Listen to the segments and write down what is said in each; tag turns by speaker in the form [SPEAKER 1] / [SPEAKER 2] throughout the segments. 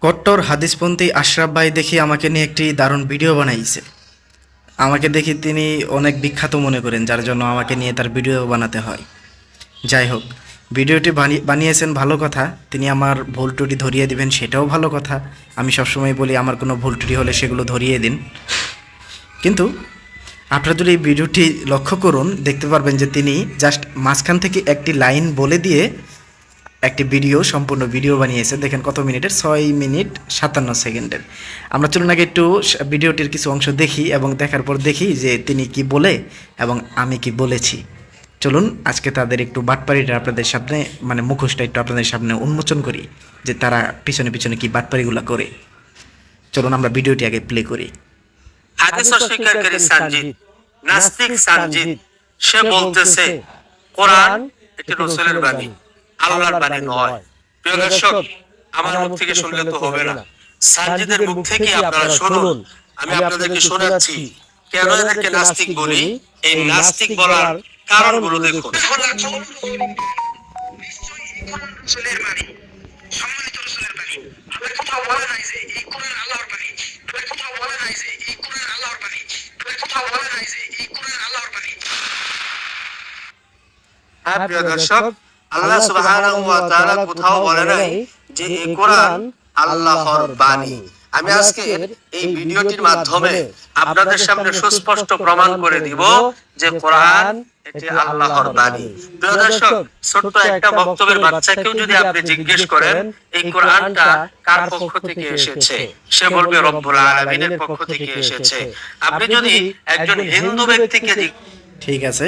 [SPEAKER 1] কট্টর হাদিসপন্থী আশরাফ ভাই দেখি আমাকে নিয়ে একটি দারুণ ভিডিও বানাইছে। আমাকে দেখি তিনি অনেক বিখ্যাত মনে করেন, যার জন্য আমাকে নিয়ে তার ভিডিও বানাতে হয়। যাই হোক, ভিডিওটি বানি- বানিয়েছেন ভালো কথা, তিনি আমার ভুল ত্রুটি ধরিয়ে দিবেন সেটাও ভালো কথা। আমি সবসময় বলি, আমার কোনো ভুল ত্রুটি হলে সেগুলো ধরিয়ে দিন। কিন্তু আপনারা যদি এই ভিডিওটি লক্ষ্য করুন, দেখতে পারবেন যে তিনি জাস্ট মাঝখান থেকে একটি লাইন বলে দিয়ে একটি ভিডিও, সম্পূর্ণ ভিডিও বানিয়েছে। দেখেন কত মিনিটের? ছয় মিনিট সাতান্ন সেকেন্ডের। আমরা চলুন আগে একটু ভিডিওটির কিছু অংশ দেখি এবং দেখার পর দেখি যে তিনি কি বলে এবং আমি কি বলেছি। চলুন আজকে তাদের একটু বাটপাড়িটা আপনাদের সামনে মানে মুখোশটা একটু আপনাদের সামনে উন্মোচন করি, যে তারা পিছনে পিছনে কি বাটপাড়িগুলো করে। চলুন আমরা ভিডিওটি আগে প্লে করি।
[SPEAKER 2] সে বলতেছে, কোরআন এটি রসুলের বাণী। আল্লাহর বাণী নয়। প্রিয় দর্শক আমার মুখ থেকে শুনলে তো হবে না। সানজিদের মুখ থেকে আপনারা শুনুন। আমি আপনাদেরকে শোনাচ্ছি। কেন এদেরকে নাস্তিক বলি? এই নাস্তিক বলার কারণগুলো দেখুন।
[SPEAKER 3] সম্মানিত রসুলের বাণী। আবার কোথাও বলে নাই যে এই কোরআন আল্লাহর বাণী। আবার কোথাও বলে নাই যে এই কোরআন আল্লাহর বাণী। আবার কোথাও বলে নাই যে এই কোরআন আল্লাহর বাণী।
[SPEAKER 2] হ্যাঁ প্রিয় দর্শক আল্লাহ সুবহানাহু ওয়া তাআলা কোথাও বলে নাই যে এই কোরআন আল্লাহর বাণী। আমি আজকে এই ভিডিওটির মাধ্যমে আপনাদের সামনে সুস্পষ্ট প্রমাণ করে দিব যে কোরআন এটি আল্লাহর বাণী। প্রিয় দর্শক ছোট্ট একটা বক্তব্যের বাচ্চাকেও যদি আপনি জিজ্ঞেস করেন এই কোরআনটা কার পক্ষ থেকে এসেছে? সে বলবে রব্বুল আলামিনের পক্ষ থেকে এসেছে। আপনি যদি একজন হিন্দু ব্যক্তিকে জিজ্ঞেস
[SPEAKER 1] ঠিক আছে।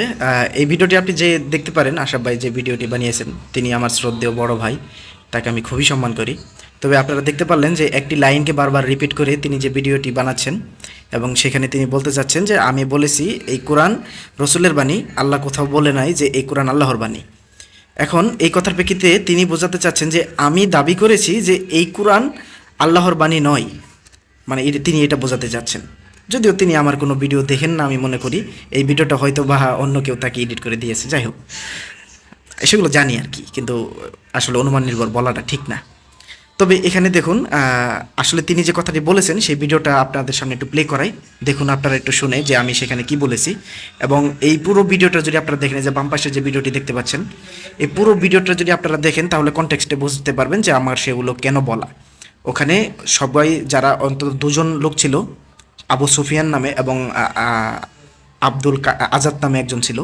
[SPEAKER 1] এই ভিডিওটি আপনি যে দেখতে পারেন, আশাফ ভাই যে ভিডিওটি বানিয়েছেন, তিনি আমার শ্রদ্ধেয় বড় ভাই, তাকে আমি খুবই সম্মান করি। তবে আপনারা দেখতে পারলেন যে একটি লাইনকে বারবার রিপিট করে তিনি যে ভিডিওটি বানাচ্ছেন এবং সেখানে তিনি বলতে চাচ্ছেন যে, আমি বলেছি, এই কোরআন রসুলের বাণী, আল্লাহ কোথাও বলে নাই যে এই কোরআন আল্লাহর বাণী। এখন এই কথার প্রেক্ষিতে তিনি বোঝাতে চাচ্ছেন যে, আমি দাবি করেছি যে এই কোরআন আল্লাহর বাণী নয়। মানে তিনি এটা বোঝাতে চাচ্ছেন। যদিও তিনি আমার কোনো ভিডিও দেখেন না, আমি মনে করি। এই ভিডিওটা হয়তো বা অন্য কেউ তাকে এডিট করে দিয়েছে, যাই হোক। সেগুলো জানি আর কি, কিন্তু আসলে অনুমান নির্ভর বলাটা ঠিক না। তবে এখানে দেখুন আসলে তিনি যে কথাটি বলেছেন, সেই ভিডিওটা আপনাদের সামনে একটু প্লে করাই। দেখুন, আপনারা একটু শুনে যে আমি সেখানে কি বলেছি। এবং এই পুরো ভিডিওটা যদি আপনারা দেখেন যে বাম পাশে যে ভিডিওটি দেখতে পাচ্ছেন, এই পুরো ভিডিওটা যদি আপনারা দেখেন, তাহলে কনটেক্সটে বুঝতে পারবেন যে আমার সেগুলো কেন বলা। ওখানে সবাই, যারা অন্তত দুজন লোক ছিল আবু সুফিয়ান নামে এবং আব্দুল আজাদ নামে একজন ছিল।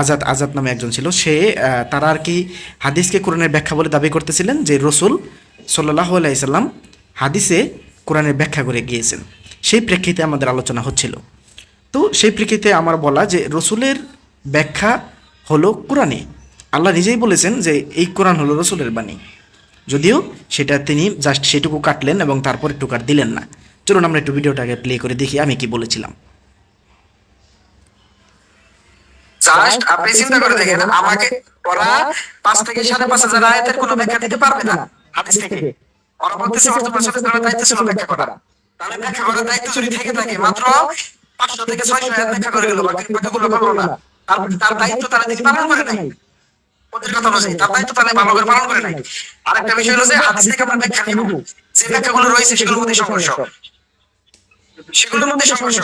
[SPEAKER 1] আজাদ আজাদ নামে একজন ছিল। সে তারা আর কি হাদিসকে কোরআনের ব্যাখ্যা বলে দাবি করতেছিলেন যে রসুল সাল্লাহ আলাইসাল্লাম হাদিসে কোরআনের ব্যাখ্যা করে গিয়েছেন। সেই প্রেক্ষিতে আমাদের আলোচনা হচ্ছিল। তো সেই প্রেক্ষিতে আমার বলা যে রসুলের ব্যাখ্যা হলো কোরআনে আল্লাহ নিজেই বলেছেন যে এই কোরআন হলো রসুলের বাণী। যদিও সেটা তিনি জাস্ট সেটুকু কাটলেন এবং তারপর কাট দিলেন না। চলুন আমরা একটু ভিডিওটাকে প্লে করে দেখি আমি কি বলেছিলাম।
[SPEAKER 3] জাস্ট আপনি চিন্তা করে দেখেন আমাকে ওরা পাঁচ থেকে সাড়ে পাঁচ হাজার আয়াতের কোনো ব্যাখ্যা দিতে পারবে না। হাদিস থেকে ওরা বলতেছে অর্থ প্রচারের দায়িত্ব ছিল ব্যাখ্যা করা। তাহলে ব্যাখ্যা করার দায়িত্ব যদি থেকে। থাকে। মাত্র পাঁচশো থেকে ছয়শো আয়াত ব্যাখ্যা করে গেল বাকি ব্যাখ্যাগুলো পারল না। তার তার দায়িত্ব তারা দেখি পালন করে নাই? ওদের কথা অনুযায়ী তার দায়িত্ব তারা ভালো করে পালন করে নাই। আরেকটা বিষয় হলো যে হাদিস থেকে আমরা ব্যাখ্যা নিব। যে ব্যাখ্যাগুলো রয়েছে সেগুলোর মধ্যে সংঘর্ষ সেগুলোর মধ্যে সংঘর্ষ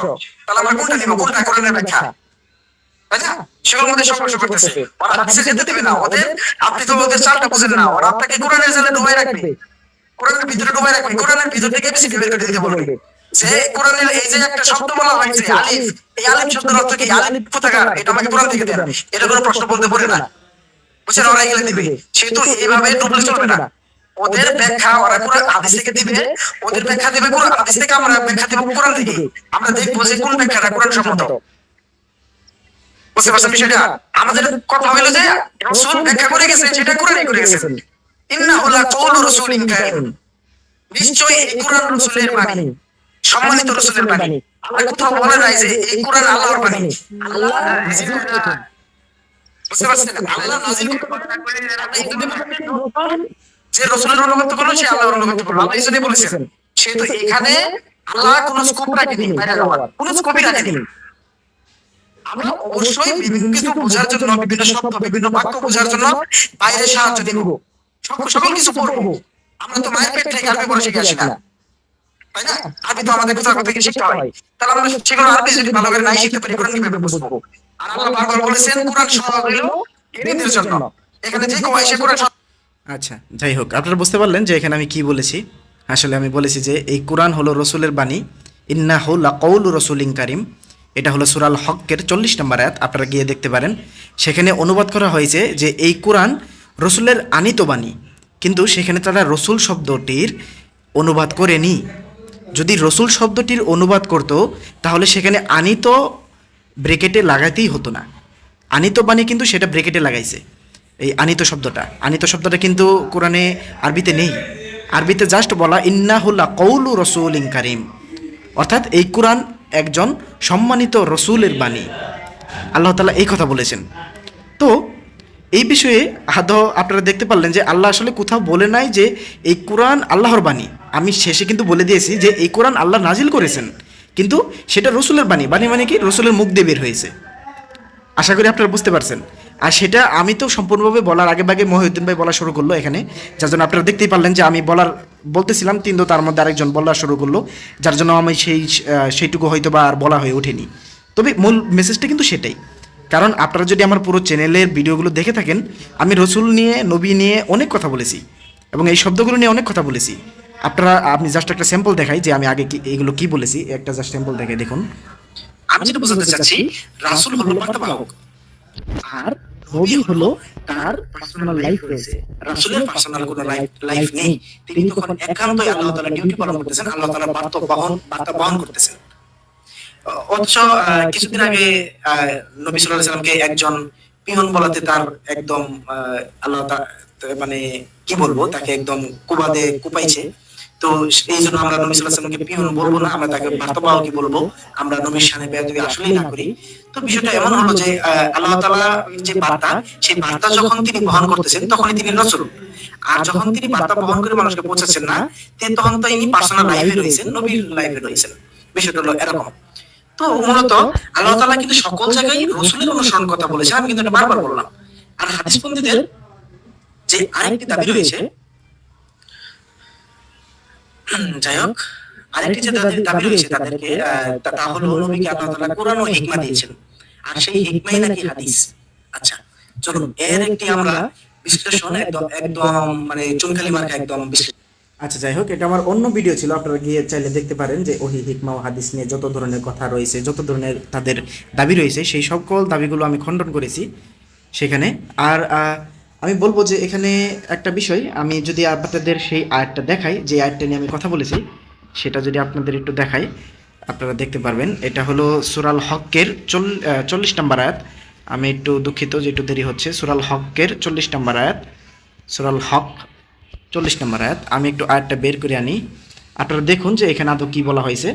[SPEAKER 3] তাহলে আমরা কোনটা নিব? কোনটা? কোরআনের ব্যাখ্যা। তাই না? সেগুলোর মধ্যে সংঘর্ষ করতেছে। ওরা হাদিসে যেতে দেবে না ওদের আপনি তো ওদের চালটা বুঝেন না। ওরা আপনাকে কোরআনের জালে ডুবাই রাখবে। কোরআনের ভিতরে ডুবাই রাখবে। কোরআনের ভিতর থেকে এবিসিডি বের করে দিতে বলবে। যে কোরআনের এই যে একটা শব্দ বলা হয়েছে আলিফ। এই আলিফ শব্দের অর্থ কি? আলিফ কোথাকার? এটা আমাকে কোরআন থেকে দেন। এটা কোনো প্রশ্ন বলতে পারে না। বুঝছেন? ওরা এগুলো দিবে। সেহেতু এইভাবে ডুবলে চলবে না। ওদের ব্যাখ্যা ওরা কোরআন হাদিস থেকে দিবে ওদের ব্যাখ্যা দিবে কোরআন হাদিস থেকে আমরা ব্যাখ্যা দেব কোরআন থেকে। আমরা দেখব যে কোন ব্যাখ্যাটা কোরআন সম্মত। বুঝতে পারছেন বিষয়টা? আমাদের কথা হলো যে রাসূল ব্যাখ্যা করে গেছে সেটা কোরআনই করে গেছেন। ইন্নাহু লাকাউলু রাসূলিন কারীম নিশ্চয়ই এই কোরআন রাসূলের বাণী। সম্মানিত রাসূলের বাণী। আল্লাহ কোথাও বলে নাই যে এই কোরআন আল্লাহর বাণী। আল্লাহ। বুঝতে পারছেন? আল্লাহ নাযিল করেন যে রাসূলের অনুগত করল সে আল্লাহর অনুগত করল। আল্লাহ জন্যই বলেছেন সেহেতু এখানে আল্লাহ কোন স্কোপ রাখেনি বাইরে যাওয়ার কোন স্কোপই রাখেনি আমরা অবশ্যই বিভিন্ন কিছু বোঝার জন্য বিভিন্ন শব্দ বিভিন্ন বাক্য বোঝার জন্য বাইরে সাহায্য দেব সকল কিছু করব আমরা তো মায়ের পেট থেকে আরবি পড়ে শিখে আসি না তাই না? আরবি তো আমাদের কোথাও থেকে শিখতে হয়। তাহলে আমরা সেগুলো আরবি যদি ভালো করে নাই শিখতে পারি কোরআন কীভাবে বুঝব। আর আল্লাহ বারবার বলেছেন কোরআন সরল হইল এদের জন্য এখানে যে কেউ এসে কোরআন
[SPEAKER 1] আচ্ছা যাই হোক, আপনারা বুঝতে পারলেন যে এখানে আমি কি বলেছি। আসলে আমি বলেছি যে এই কোরআন হলো রসুলের বাণী। ইন্না হল কৌল রসুলিং কারিম। এটা হলো সুরাল হকের চল্লিশ নম্বর আয়াত, আপনারা গিয়ে দেখতে পারেন। সেখানে অনুবাদ করা হয়েছে যে এই কোরআন রসুলের আনিত বাণী। কিন্তু সেখানে তারা রসুল শব্দটির অনুবাদ করেনি। যদি রসুল শব্দটির অনুবাদ করত, তাহলে সেখানে আনিত ব্রেকেটে লাগাতেই হতো না। আনিত বাণী কিন্তু সেটা ব্রেকেটে লাগাইছে। এই আনিত শব্দটা। আনিত শব্দটা কিন্তু কোরআনে আরবিতে নেই। আরবিতে জাস্ট বলা ইন্নাহুল্লাহ কৌলু রসুল ইন কারিম। অর্থাৎ এই কোরআন একজন সম্মানিত রসুলের বাণী। আল্লাহ তালা এই কথা বলেছেন। তো, এই বিষয়ে আদৌ আপনারা দেখতে পারলেন যে আল্লাহ আসলে কোথাও বলে নাই যে এই কোরআন আল্লাহর বাণী। আমি শেষে কিন্তু বলে দিয়েছি যে এই কোরআন আল্লাহ নাজিল করেছেন। কিন্তু সেটা রসুলের বাণী। বাণী মানে কি? রসুলের মুখ দিয়ে বের হয়েছে। আশা করি আপনারা বুঝতে পারছেন। আর সেটা আমি তো সম্পূর্ণভাবে বলার আগে ভাগে মহিউদ্দিন ভাই বলা শুরু করল এখানে যার জন্য আপনারা দেখতেই পারলেন যে আমি বলার বলতেছিলাম কিন্তু তার মধ্যে আরেকজন বলা শুরু করল যার জন্য আমি সেই সেইটুকু হয়তো বা আর বলা হয়ে ওঠেনি। তবে মূল মেসেজটা কিন্তু সেটাই কারণ আপনারা যদি আমার পুরো চ্যানেলের ভিডিওগুলো দেখে থাকেন আমি রসুল নিয়ে নবী নিয়ে অনেক কথা বলেছি এবং এই শব্দগুলো নিয়ে অনেক কথা বলেছি। আপনারা আপনি জাস্ট একটা স্যাম্পল দেখাই যে আমি আগে কি এগুলো কি বলেছি একটা জাস্ট স্যাম্পল দেখে দেখুন।
[SPEAKER 3] আমি যেটা বোঝাতে চাচ্ছি রাসূল হলো বার্তাবাহক
[SPEAKER 1] আর নবী হলো তার পার্সোনাল লাইফ রয়েছে।
[SPEAKER 3] রাসূলের পার্সোনাল কোনো লাইফ নেই। তিনি তখন একান্তই আল্লাহ তাআলা ডিউটি পালন করতেছেন আল্লাহ তাআলা বার্তা বহন বার্তা বহন করতেছেন। অথচ কিছুদিন আগে আহ, নবী সাল্লাল্লাহু আলাইহি সাল্লামকে একজন পিয়ন বলাতে তার একদম আল্লাহ মানে কি বলব তাকে একদম কুবাদে কুপাইছে। তো এই জন্য আমরা নবী সাল্লাল্লাহু সাল্লামকে পিয়ন বলব না? আমরা তাকে বার্তাবাহকই বলব? আমরা নবীর সামনে বেয়াদবি আসলেই না করি, তো বিষয়টা এমন হলো যে আল্লাহ তাআলা যে বার্তা, সেই বার্তা যখন তিনি বহন করতেছেন, তখনই তিনি রাসূল। আর যখন তিনি বার্তা বহন করে মানুষকে পৌঁছাচ্ছেন না তখন তো ইনি পার্সোনাল লাইফে রয়েছেন, নবীর লাইফে রয়েছেন। বিষয়টা হলো এরকম। তো মূলত আল্লাহ তাআলা কিন্তু সকল জায়গায় রসুলের অনুসরণ কথা বলেছেন আমি কিন্তু এটা বারবার বললাম। আর হাদিস হাদিসপন্থীদের যে আরেকটি দাবি রয়েছে যাই হোক আরেকটি যে দাবি রয়েছে তাদেরকে তা- হলো নবীকে আল্লাহ তাআলা কোরআন ও হিকমা দিয়েছেন? আর সেই হিকমাই নাকি হাদিস? আচ্ছা চলুন এর একটি আমরা বিশ্লেষণ একদম একদম মানে চুনকালি মার্কা একদম বিশ্লেষণ
[SPEAKER 1] আচ্ছা যাই হোক এটা আমার অন্য ভিডিও ছিল আপনারা গিয়ে চাইলে দেখতে পারেন যে ওহি হিকমা ও হাদিস নিয়ে যত ধরনের কথা রয়েছে যত ধরনের তাদের দাবি রয়েছে সেই সকল দাবিগুলো আমি খণ্ডন করেছি সেখানে। আর আমি বলব যে এখানে একটা বিষয়, আমি যদি আপনাদের সেই আয়াতটা দেখাই, যে আয়াতটা নিয়ে আমি কথা বলেছি, সেটা যদি আপনাদের একটু দেখাই, আপনারা দেখতে পারবেন। এটা হলো সুরাল হকের চল চল্লিশ নম্বর আয়াত। আমি একটু দুঃখিত যে একটু দেরি হচ্ছে। সুরাল হকের চল্লিশ নম্বর আয়াত। সুরাল হক চল্লিশ নম্বর আয়াত। আমি একটু আয়াতটা বের করে আনি। আপনারা দেখুন যে এখানে আদৌ কী বলা হয়েছে।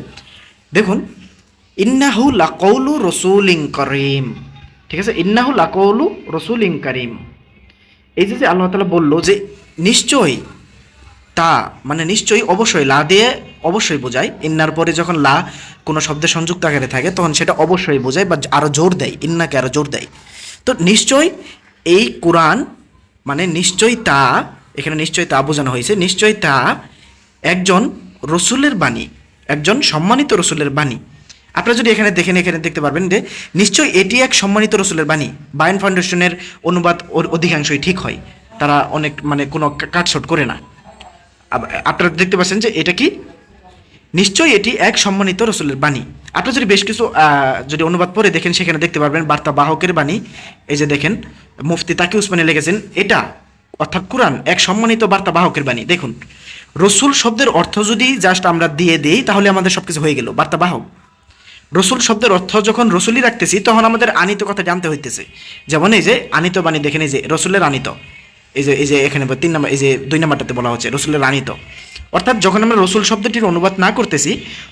[SPEAKER 1] দেখুন, ইন্নাহু লাকৌলু রসুলিং করিম। ঠিক আছে? ইন্নাহু লাকৌলু রসুলিং করিম। এই যে আল্লাহ তালা বলল যে নিশ্চয়ই তা মানে নিশ্চয়ই অবশ্যই লা দিয়ে অবশ্যই বোঝায়। ইন্নার পরে যখন লা কোনো শব্দে সংযুক্ত আকারে থাকে, তখন সেটা অবশ্যই বোঝায় বা আরও জোর দেয়, ইন্নাকে আরও জোর দেয়। তো নিশ্চয় এই কোরআন মানে নিশ্চয়ই তা, এখানে নিশ্চয়ই তা বোঝানো হয়েছে, নিশ্চয়ই তা একজন রসুলের বাণী, একজন সম্মানিত রসুলের বাণী। আপনারা যদি এখানে দেখেন, এখানে দেখতে পারবেন যে নিশ্চয়ই এটি এক সম্মানিত রসুলের বাণী। বায়ন ফাউন্ডেশনের অনুবাদ ওর- অধিকাংশই ঠিক হয়। তারা অনেক মানে কোনো কাটছট করে না। আপনারা দেখতে পাচ্ছেন যে এটা কি? নিশ্চয়ই এটি এক সম্মানিত রসুলের বাণী। আপনারা যদি বেশ কিছু যদি অনুবাদ পড়ে দেখেন, সেখানে দেখতে পারবেন বার্তা বাহকের বাণী। এই যে দেখেন, মুফতি তাকি উসমানে লিখেছেন, এটা অর্থাৎ কোরআন এক সম্মানিত বার্তা বাহকের বাণী। দেখুন, রসুল শব্দের অর্থ যদি জাস্ট আমরা দিয়ে দিই, তাহলে আমাদের সব কিছু হয়ে গেল। বার্তা বাহক। রসুল শব্দের অর্থ যখন রসুলই রাখতেছি, তখন আমাদের আনিত কথা জানতে হইতেছে। যেমন এই যে, আনিত বাণী দেখেন এই যে, রসুলের আনিত। এই যে এই যে এখানে তিন নম্বর, এই যে দুই নম্বরটাতে বলা হচ্ছে, রসুলের আনিত। অর্থাৎ যখন আমরা রসুল শব্দটির অনুবাদ না করতেছি,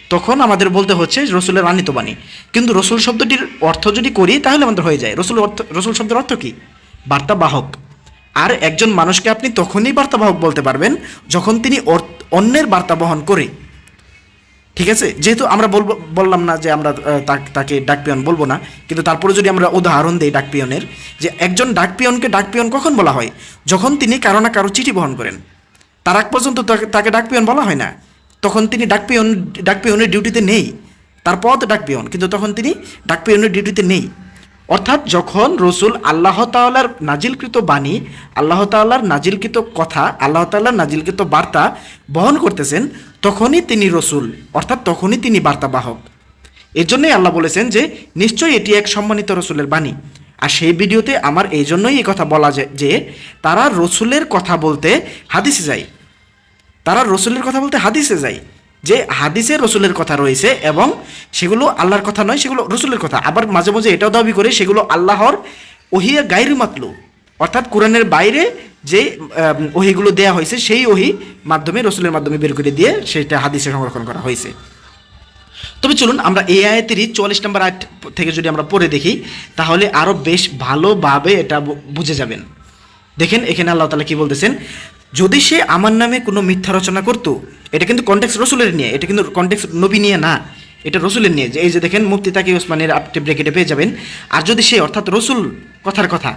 [SPEAKER 1] তখন আমাদের বলতে হচ্ছে রসুলের আনিত বাণী। কিন্তু রসুল শব্দটির অর্থ যদি করি, তাহলে আমাদের হয়ে যায়। রসুল অর্থ, রসুল শব্দের অর্থ কি? বার্তাবাহক। আর একজন মানুষকে আপনি তখনই বার্তাবাহক বলতে পারবেন, যখন তিনি অন্যের বার্তা বহন করে। ঠিক আছে? যেহেতু আমরা বলব, বললাম না যে আমরা তাকে ডাকপিয়ন বলব না, কিন্তু তারপরে যদি আমরা উদাহরণ দিই ডাকপিয়নের, যে একজন ডাকপিয়নকে ডাকপিয়ন কখন বলা হয়? যখন তিনি কারও না কারও চিঠি বহন করেন। তার আগ পর্যন্ত তাকে- তাকে ডাক পিয়ন বলা হয় না। তখন তিনি ডাকপিয়ন পিয়ন ডাক পিয়নের ডিউটিতে নেই। তার পদ ডাক পিয়ন কিন্তু তখন তিনি ডাকপিয়নের ডিউটিতে নেই। অর্থাৎ যখন রসুল আল্লাহ তাল্লার নাজিলকৃত বাণী, আল্লাহ তাল্লার নাজিলকৃত কথা, আল্লাহ তাল্লার নাজিলকৃত বার্তা বহন করতেছেন, তখনই তিনি রসুল, অর্থাৎ তখনই তিনি বার্তাবাহক। এর জন্যই আল্লাহ বলেছেন যে, নিশ্চয়ই এটি এক সম্মানিত রসুলের বাণী। আর সেই ভিডিওতে আমার এই জন্যই এই কথা বলা যায় যে, তারা রসুলের কথা বলতে হাদিসে যায়। তারা রসুলের কথা বলতে হাদিসে যায়। যে হাদিসে রসুলের কথা রয়েছে এবং সেগুলো আল্লাহর কথা নয়, সেগুলো রসুলের কথা। আবার মাঝে মাঝে এটাও দাবি করে সেগুলো আল্লাহর ওহিয়া গাইর মাতলু অর্থাৎ কোরআনের বাইরে যে ওহিগুলো দেয়া হয়েছে, সেই ওহি মাধ্যমে, রসুলের মাধ্যমে বের করে দিয়ে সেটা হাদিসে সংরক্ষণ করা হয়েছে। তবে চলুন আমরা এই আয়াতেরই চুয়াল্লিশ নম্বর আয়াত থেকে যদি আমরা পড়ে দেখি, তাহলে আরও বেশ ভালোভাবে এটা বুঝে যাবেন। দেখেন এখানে আল্লাহ তালা কি বলতেছেন? যদি সে আমার নামে কোনো মিথ্যা রচনা করতো, এটা কিন্তু কন্টেক্স রসুলের নিয়ে, এটা কিন্তু কন্টেক্স নবী নিয়ে না, এটা রসুলের নিয়ে। যে এই যে দেখেন মুক্তি তাকে ওসমানের আপনি ব্রেকেটে পেয়ে যাবেন। আর যদি সে অর্থাৎ রসুল কথার কথা,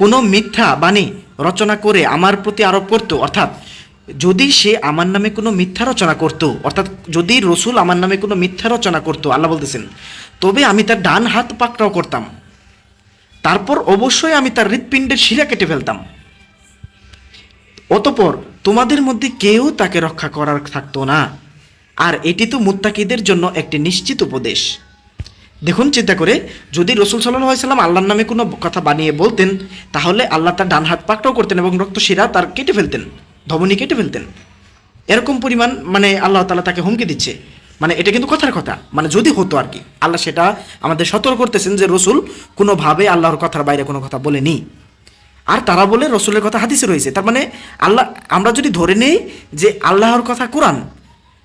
[SPEAKER 1] কোনো মিথ্যা বাণী রচনা করে আমার প্রতি আরোপ করতো, অর্থাৎ যদি সে আমার নামে কোনো মিথ্যা রচনা করতো, অর্থাৎ যদি রসুল আমার নামে কোনো মিথ্যা রচনা করতো, আল্লাহ বলতেছেন, তবে আমি তার ডান হাত পাকড়াও করতাম। তারপর অবশ্যই আমি তার হৃৎপিণ্ডের শিরা কেটে ফেলতাম। অতপর তোমাদের মধ্যে কেউ তাকে রক্ষা করার থাকতো না। আর এটি তো মুত্তাকিদের জন্য একটি নিশ্চিত উপদেশ। দেখুন, চিন্তা করে, যদি রসুল সাল্লাহ সাল্লাম আল্লাহর নামে কোনো কথা বানিয়ে বলতেন, তাহলে আল্লাহ তার ডান হাত পাকটাও করতেন এবং রক্ত শিরা তার কেটে ফেলতেন, ধমনী কেটে ফেলতেন। এরকম পরিমাণ মানে আল্লাহ তালা তাকে হুমকি দিচ্ছে। মানে এটা কিন্তু কথার কথা। মানে যদি হতো আর কি, আল্লাহ সেটা আমাদের সতর্ক করতেছেন যে রসুল কোনোভাবে আল্লাহর কথার বাইরে কোনো কথা বলেনি। আর তারা বলে রসুলের কথা হাদিসে রয়েছে। তার মানে আল্লাহ, আমরা যদি ধরে নেই যে আল্লাহর কথা কোরআন,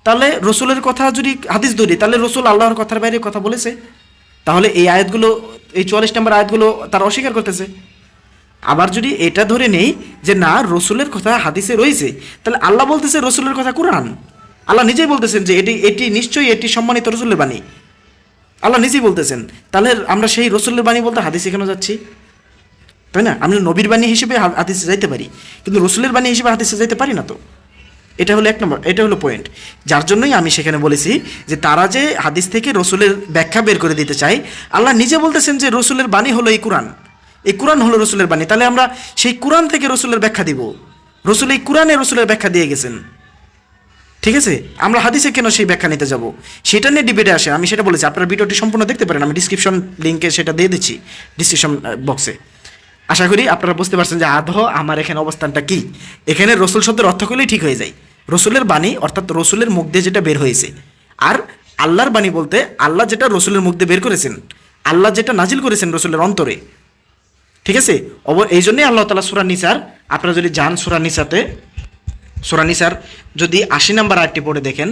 [SPEAKER 1] তাহলে রসুলের কথা যদি হাদিস ধরি, তাহলে রসুল আল্লাহর কথার বাইরে কথা বলেছে। তাহলে এই আয়াতগুলো, এই চুয়াল্লিশ নম্বর আয়াতগুলো তারা অস্বীকার করতেছে। আবার যদি এটা ধরে নেই যে না, রসুলের কথা হাদিসে রয়েছে, তাহলে আল্লাহ বলতেছে রসুলের কথা কোরআন। আল্লাহ নিজেই বলতেছেন যে এটি এটি নিশ্চয়ই এটি সম্মানিত রসুলের বাণী। আল্লাহ নিজেই বলতেছেন, তাহলে আমরা সেই রসুলের বাণী বলতে হাদিসে কেন যাচ্ছি? তাই না? আমরা নবীর বাণী হিসেবে হাদিসে যাইতে পারি, কিন্তু রসুলের বাণী হিসেবে হাদিসে যাইতে পারি না তো। এটা হলো এক নম্বর, এটা হলো পয়েন্ট যার জন্যই আমি সেখানে বলেছি যে তারা যে হাদিস থেকে রসুলের ব্যাখ্যা বের করে দিতে চায়, আল্লাহ নিজে বলতেছেন যে রসুলের বাণী হলো এই কোরআন। এই কোরআন হলো রসুলের বাণী। তাহলে আমরা সেই কোরআন থেকে রসুলের ব্যাখ্যা দিব। রসুল এই কোরআনে রসুলের ব্যাখ্যা দিয়ে গেছেন। ঠিক আছে? আমরা হাদিসে কেন সেই ব্যাখ্যা নিতে যাব? সেটা নিয়ে ডিবেটে আসে। আমি সেটা বলেছি। আপনারা ভিডিওটি সম্পূর্ণ দেখতে পারেন। আমি ডিসক্রিপশন লিঙ্কে সেটা দিয়ে দিচ্ছি ডিসক্রিপশন বক্সে আশা করি আপনারা বুঝতে পারছেন যে আদৌ আমার এখানে অবস্থানটা কি। এখানে রসুল শব্দের অর্থ করলেই ঠিক হয়ে যায়। রসুলের বাণী অর্থাৎ রসুলের মুখ দিয়ে যেটা বের হয়েছে। আর আল্লাহর বাণী বলতে আল্লাহ যেটা রসুলের মুখ দিয়ে বের করেছেন, আল্লাহ যেটা নাজিল করেছেন রসুলের অন্তরে। ঠিক আছে? অব এই জন্যই আল্লাহ তালা সুরা নিসার, আপনারা যদি যান সুরা নিসাতে, সুরা নিসার, যদি আশি নাম্বার আয়াতটি পড়ে দেখেন,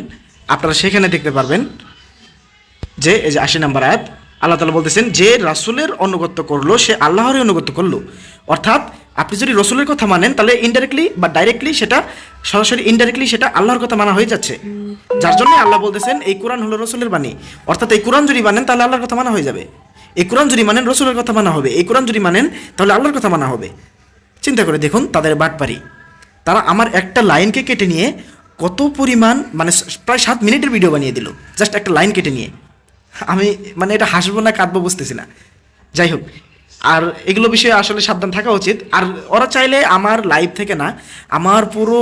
[SPEAKER 1] আপনারা সেখানে দেখতে পারবেন যে এই যে আশি নাম্বার আয়াত আল্লাহ তালা বলতেছেন, যে রাসুলের অনুগত্য করল, সে আল্লাহরই অনুগত্য করল। অর্থাৎ আপনি যদি রসুলের কথা মানেন, তাহলে ইনডাইরেক্টলি বা ডাইরেক্টলি সেটা, সরাসরি ইনডাইরেক্টলি সেটা আল্লাহর কথা মানা হয়ে যাচ্ছে। যার জন্য আল্লাহ বলতেছেন, এই কোরআন হলো রসুলের বাণী। অর্থাৎ এই কোরআন যদি মানেন, তাহলে আল্লাহর কথা মানা হয়ে যাবে। এই কোরআন যদি মানেন, রসুলের কথা মানা হবে। এই কোরআন যদি মানেন, তাহলে আল্লাহর কথা মানা হবে। চিন্তা করে দেখুন, তাদের বাটপারি। তারা আমার একটা লাইনকে কেটে নিয়ে কত পরিমাণ মানে প্রায় সাত মিনিটের ভিডিও বানিয়ে দিল। জাস্ট একটা লাইন কেটে নিয়ে। আমি মানে এটা হাসবো না, কাঁদবো বুঝতেছি না। যাই হোক, আর এগুলো বিষয়ে আসলে সাবধান থাকা উচিত। আর ওরা চাইলে আমার লাইভ থেকে না, আমার পুরো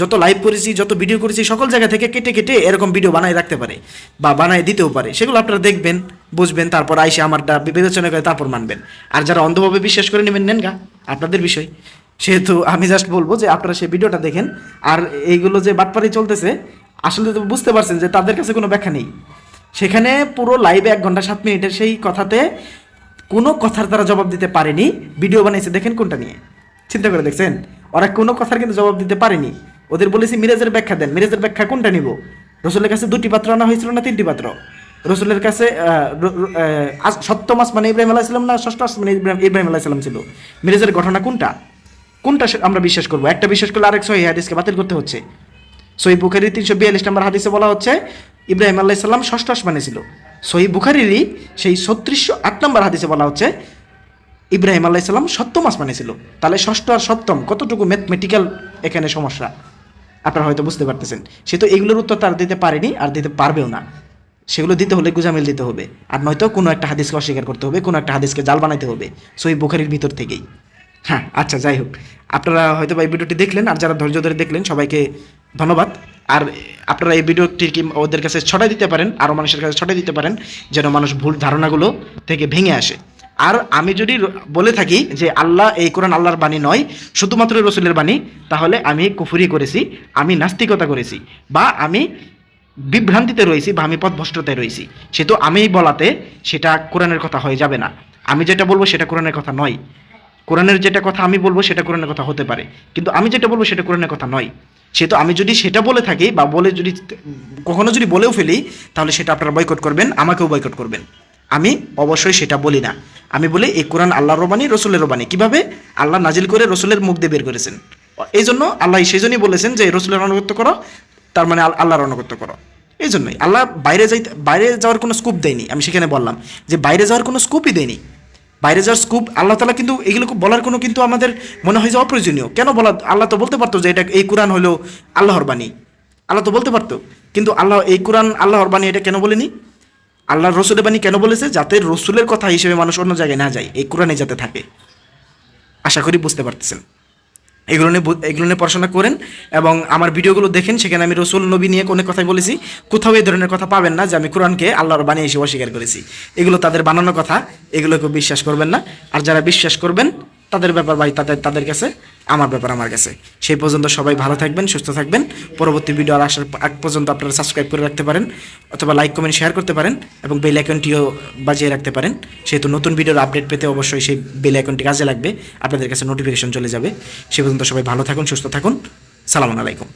[SPEAKER 1] যত লাইভ করেছি, যত ভিডিও করেছি, সকল জায়গা থেকে কেটে কেটে এরকম ভিডিও বানায় রাখতে পারে বা বানায় দিতেও পারে। সেগুলো আপনারা দেখবেন, বুঝবেন, তারপর আইসে আমারটা বিবেচনা করে তারপর মানবেন। আর যারা অন্ধভাবে বিশ্বাস করে নেবেন, নেন গা, আপনাদের বিষয়। সেহেতু আমি জাস্ট বলব যে আপনারা সেই ভিডিওটা দেখেন। আর এইগুলো যে বাটপারি চলতেছে, আসলে তো বুঝতে পারছেন যে তাদের কাছে কোনো ব্যাখ্যা নেই। সেখানে পুরো লাইভে এক ঘণ্টা সাত মিনিটের সেই কথাতে কোনো কথার তারা জবাব দিতে পারেনি। ভিডিও বানাইছে, দেখেন কোনটা নিয়ে। চিন্তা করে দেখছেন? ওরা কোনো কথার কিন্তু জবাব দিতে পারেনি। ওদের বলেছি, মিরাজের ব্যাখ্যা দেন। মিরাজের ব্যাখ্যা কোনটা নিব? রসুলের কাছে দুটি পাত্র আনা হয়েছিল না তিনটি পাত্র? রসুলের কাছে সপ্তম আসমানে ইব্রাহিম আলাইসালাম না ষষ্ঠ আসমানে ইব্রাহিম ইব্রাহিম আলাইসালাম ছিল? মিরাজের ঘটনা কোনটা? কোনটা আমরা বিশ্বাস করব? একটা বিশ্বাস করলে আরেক সহি হাদিসকে বাতিল করতে হচ্ছে। সহি বুখারি তিনশো বিয়াল্লিশ নম্বর হাদিসে বলা হচ্ছে ইব্রাহিম আল্লাহ সাল্লাম ষষ্ঠ আসমানে ছিল। সহি বুখারিরই সেই ছত্রিশশো আট নম্বর হাদিসে বলা হচ্ছে, ইব্রাহিম আল্লাহ সাল্লাম সপ্তম আসমানে ছিল। তাহলে ষষ্ঠ আর সপ্তম কতটুকু ম্যাথমেটিক্যাল এখানে সমস্যা? আপনারা হয়তো বুঝতে পারতেছেন। সে তো এগুলোর উত্তর তার দিতে পারেনি আর দিতে পারবেও না। সেগুলো দিতে হলে গুজামিল দিতে হবে। আর নয়তো কোনো একটা হাদিসকে অস্বীকার করতে হবে, কোনো একটা হাদিসকে জাল বানাইতে হবে সই বুখারির ভিতর থেকেই। হ্যাঁ আচ্ছা যাই হোক। আপনারা হয়তো বা এই ভিডিওটি দেখলেন, আর যারা ধৈর্য ধরে দেখলেন, সবাইকে ধন্যবাদ। আর আপনারা এই ভিডিওটি কি ওদের কাছে ছড়াই দিতে পারেন আরও মানুষের কাছে ছড়াই দিতে পারেন, যেন মানুষ ভুল ধারণাগুলো থেকে ভেঙে আসে। আর আমি যদি বলে থাকি যে আল্লাহ এই কোরআন আল্লাহর বাণী নয়, শুধুমাত্র রসুলের বাণী, তাহলে আমি কুফুরি করেছি, আমি নাস্তিকতা করেছি, বা আমি বিভ্রান্তিতে রয়েছি, বা আমি পথভ্রষ্টতায় রয়েছি। সে তো আমিই বলাতে সেটা কোরআনের কথা হয়ে যাবে না। আমি যেটা বলব সেটা কোরআনের কথা নয়। কোরআনের যেটা কথা আমি বলব সেটা কোরআনের কথা হতে পারে। কিন্তু আমি যেটা বলব সেটা কোরআনের কথা নয়। সে তো আমি যদি সেটা বলে থাকি বা বলে যদি কখনো যদি বলেও ফেলি, তাহলে সেটা আপনারা বয়কট করবেন, আমাকেও বয়কট করবেন। আমি অবশ্যই সেটা বলি না। আমি বলি, এই কোরআন আল্লাহ রবানি, রসুলের রবানি। কীভাবে? আল্লাহ নাজিল করে রসুলের মুখ দিয়ে বের করেছেন। এই জন্য আল্লাহ সেই জন্যই বলেছেন যে, রসুলের অনুগত্য করো, তার মানে আল- আল্লাহর অনুগত্য করো। এই জন্যই আল্লাহ বাইরে যাইতে বাইরে যাওয়ার কোনো স্কোপ দেয়নি। আমি সেখানে বললাম যে, বাইরে যাওয়ার কোনো স্কোপই দেয়নি। বাইরে যাওয়ার স্কুপ আল্লাহ তালা কিন্তু এগুলো বলার কোনো কিন্তু আমাদের মনে হয় যে অপ্রয়োজনীয়। কেন বলা, আল্লাহ তো বলতে পারতো যে এটা, এই কোরআন হলো আল্লাহর বাণী। আল্লাহ তো বলতে পারতো। কিন্তু আল্লাহ, এই কোরআন আল্লাহর বাণী এটা কেন বলেনি? আল্লাহর রসুলের বাণী কেন বলেছে? যাতে রসুলের কথা হিসেবে মানুষ অন্য জায়গায় না যায়, এই কোরআনে যাতে থাকে। আশা করি বুঝতে পারতেছেন। এগুলো নিয়ে এগুলো নিয়ে পড়াশোনা করেন এবং আমার ভিডিওগুলো দেখেন, সেখানে আমি রসুল নবী নিয়ে অনেক কথাই বলেছি। কোথাও এই ধরনের কথা পাবেন না যে আমি কোরআনকে আল্লাহর বানিয়ে এসে অস্বীকার করেছি। এগুলো তাদের বানানো কথা, এগুলোকে বিশ্বাস করবেন না। আর যারা বিশ্বাস করবেন তাদের ব্যাপার ভাই, তাদের তাদের কাছে, আমার ব্যাপার আমার কাছে। সেই পর্যন্ত সবাই ভালো থাকবেন, সুস্থ থাকবেন। পরবর্তী ভিডিও আর আসার আগ পর্যন্ত আপনারা সাবস্ক্রাইব করে রাখতে পারেন, অথবা লাইক কমেন্ট শেয়ার করতে পারেন, এবং বেল আইকনটিও বাজিয়ে রাখতে পারেন। সেহেতু নতুন ভিডিওর আপডেট পেতে অবশ্যই সেই বেল আইকনটি কাজে লাগবে, আপনাদের কাছে নোটিফিকেশন চলে যাবে। সে পর্যন্ত সবাই ভালো থাকুন, সুস্থ থাকুন। সালাম আলাইকুম।